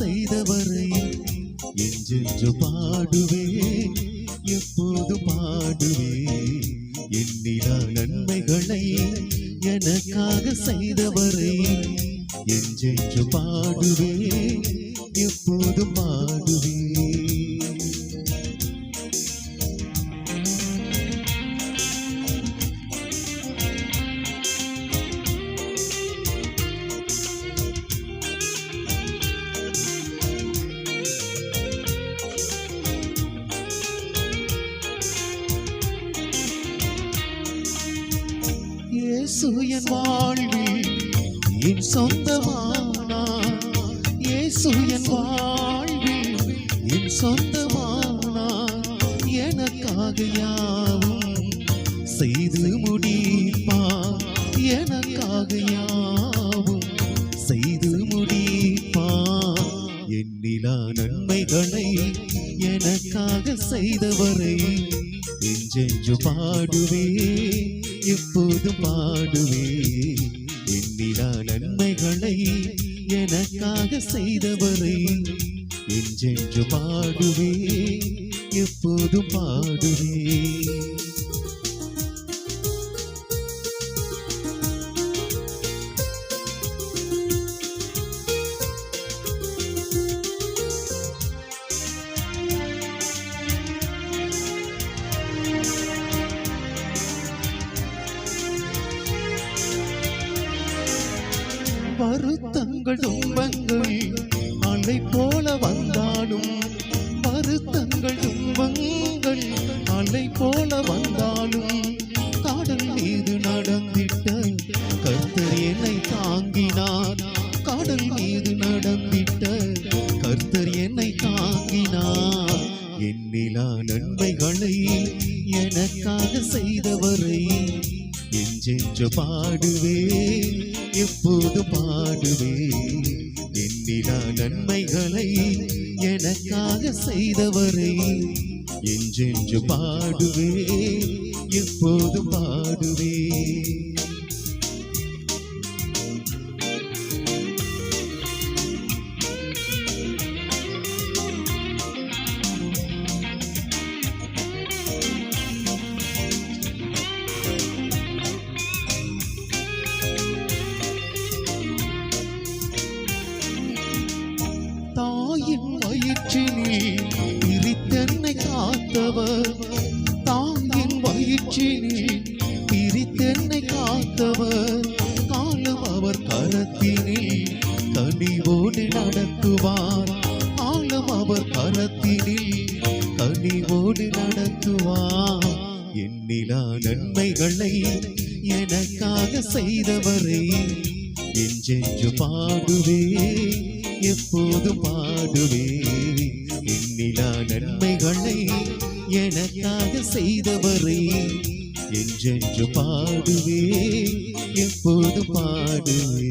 செய்தவரை என்றென்று பாடுவே எப்போது பாடுவே? என்னிடா நன்மைகளை எனக்காக செய்தவரை என்றென்று பாடுவே எப்போது பாடுவே? இயேசு என் வாழ்வில் என் சொந்தமானா இயேசு என் வாழ்வில் என் சொந்தமானா எனக்காக யாவும் செய்து முடிப்பா எனக்காக யாவும் செய்து முடிப்பா என்னிலா நன்மைகளை எனக்காக செய்தவரை எஞ்செஞ்சு பாடுவே இப்போது பாடுவே என்னிடா நன்மைகளை எனக்காக செய்தவரை என்றென்று பாடுவே எப்போதும் பாடுவே வருத்தங்கள் துன்பங்கள் அலை போல வந்தாலும் வருத்தங்கள் துன்பங்கள் அலை போல வந்தாலும் காடல் மீது நடந்திட்ட கர்த்தர் என்னை தாங்கினார். காடல் மீது நடந்திட்ட கர்த்தர் என்னை தாங்கினார். என்னிலா நன்மைகளை எனக்காக செய்தவரை எஞ்செஞ்சு பாடுவே எப்போது பாடுவே என்னிலா நன்மைகளை எனக்காக செய்தவரை. எஞ்செஞ்சு பாடுவே எப்போது பாடுவே காத்தவர் தாயின் வயிற்றினில் பிரித்தென்னை காத்தவர். காலம் அவர் கரத்தினில் கனிவோடு நடத்துவார். காலம் அவர் கரத்தினில் கனிவோடு நடத்துவார். என்னிலா நன்மைகளை எனக்காக செய்தவரை என்றென்று பாடுவே எப்போது பாடுவே. என்னிலா நன்மைகளை எனக்காக செய்தவரை என்றென்று பாடுவே எப்போது பாடுவே